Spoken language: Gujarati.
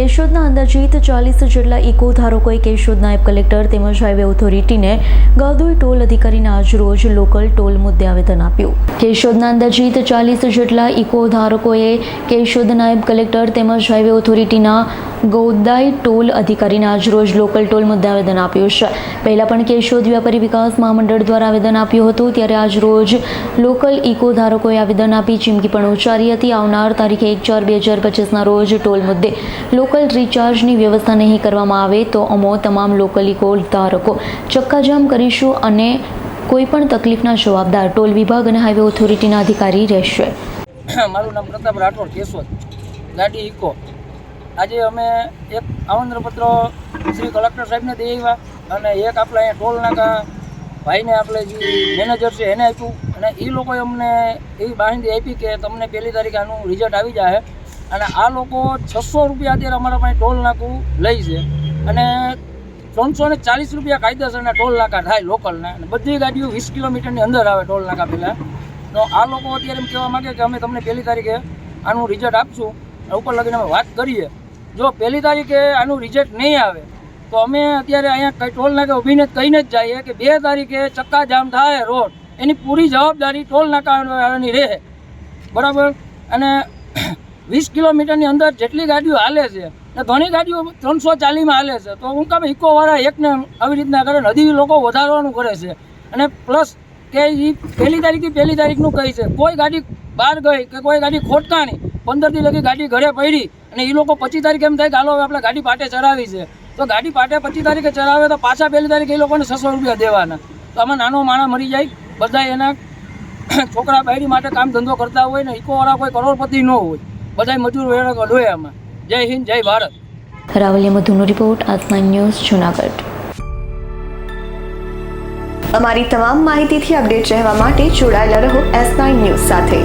કેશોદના અંદાજીત ચાલીસ જેટલા ઇકો ધારકોએ કેશોદ નાયબ કલેક્ટર તેમજ હાઈવે ઓથોરિટીને ગાદોઈ ટોલ અધિકારીના આજરોજ લોકલ ટોલ મુદ્દે આવેદન આપ્યું. કેશોદના અંદાજીત ચાલીસ જેટલા ઇકો ધારકોએ કેશોદ નાયબ કલેક્ટર તેમજ હાઈવે ઓથોરિટીના ગૌદાઈ ટોલ અધિકારીને આજરોજ લોકલ ટોલ મુદ્દે આવેદન આપ્યું છે. પહેલાં પણ કેશોદ વ્યાપારી વિકાસ મહામંડળ દ્વારા આવેદન આપ્યું હતું, ત્યારે આજરોજ લોકલ ઇકો ધારકોએ આવેદન આપી ચીમકી પણ ઉચ્ચારી હતી. આવનાર તારીખે એક ચાર બે હજાર પચીસના રોજ ટોલ મુદ્દે લોકલ રિચાર્જની વ્યવસ્થા નહીં કરવામાં આવે તો અમો તમામ લોકલી કોલ ધારકો ચક્કાજામ કરીશું અને કોઈ પણ તકલીફના જવાબદાર ટોલ વિભાગ અને હાઈવે ઓથોરિટીના અધિકારી રહેશે. મારું નામ પ્રતાપ રાઠોડ, કેશોદ. ગાડી ઇકો આજે અમે એક આમંત્રપત્ર શ્રી કલેક્ટર સાહેબને દઈ આવ્યા અને એક આપણે અહીંયા ટોલ નાકા ભાઈને આપણે જે મેનેજર છે એને આપ્યું અને એ લોકોએ અમને એવી બાંધી આપી કે તમને પહેલી તારીખે આનું રિઝલ્ટ આવી જાય અને આ લોકો છસો રૂપિયા અત્યારે અમારા પાસે ટોલ નાકું લઈ છે. અને ત્રણસો ને ચાલીસ રૂપિયા કાયદેસરના ટોલ નાકા થાય લોકલના અને બધી ગાડીઓ વીસ કિલોમીટરની અંદર આવે ટોલ નાકા પહેલાં તો આ લોકો અત્યારે એમ કહેવા માગે કે અમે તમને પહેલી તારીખે આનું રિઝલ્ટ આપશું. ઉપર લગીને અમે વાત કરીએ. જો પહેલી તારીખે આનું રિઝલ્ટ નહીં આવે, તો અમે અત્યારે અહીંયા કઈ ટોલ નાકા ઊભીને કહીને જ જઈએ કે બે તારીખે ચક્કા જામ થાય રોડ. એની પૂરી જવાબદારી ટોલ નાકાની રહે. બરાબર? અને વીસ કિલોમીટરની અંદર જેટલી ગાડીઓ હાલે છે ને ઘણી ગાડીઓ ત્રણસો ચાલીસમાં હાલે છે. તો હું કામ ઇકોવાળા એકને આવી રીતના કરે નદી લોકો વધારવાનું કરે છે. અને પ્લસ કે એ પહેલી તારીખથી પહેલી તારીખનું કહે છે, કોઈ ગાડી બહાર ગઈ કે કોઈ ગાડી ખોટકાણી પંદરથી લગી ગાડી ઘરે પડી અને એ લોકો પચીસ તારીખ એમ થાય કે હાલો હવે આપણે ગાડી પાટે ચડાવી છે. તો ગાડી પાટે પચીસ તારીખે ચડાવે તો પાછા પહેલી તારીખે એ લોકોને છસો રૂપિયા દેવાના. તો આમાં નાનો માણસ મરી જાય, બધા એના છોકરા બાયડી માટે કામ ધંધો કરતા હોય ને ઇકોવાળા કોઈ કરોડપતિ ન હોય. બધા મજૂર વેરા હોય આમાં. જય હિન્દ, જય ભારત. રાવલિયા મધુનો રિપોર્ટ આજ ન્યૂઝ, જુનાગઢ. અમારી તમામ માહિતીથી અપડેટ રહેવા માટે જોડાયેલા રહો એસ નાઇન ન્યૂઝ સાથે.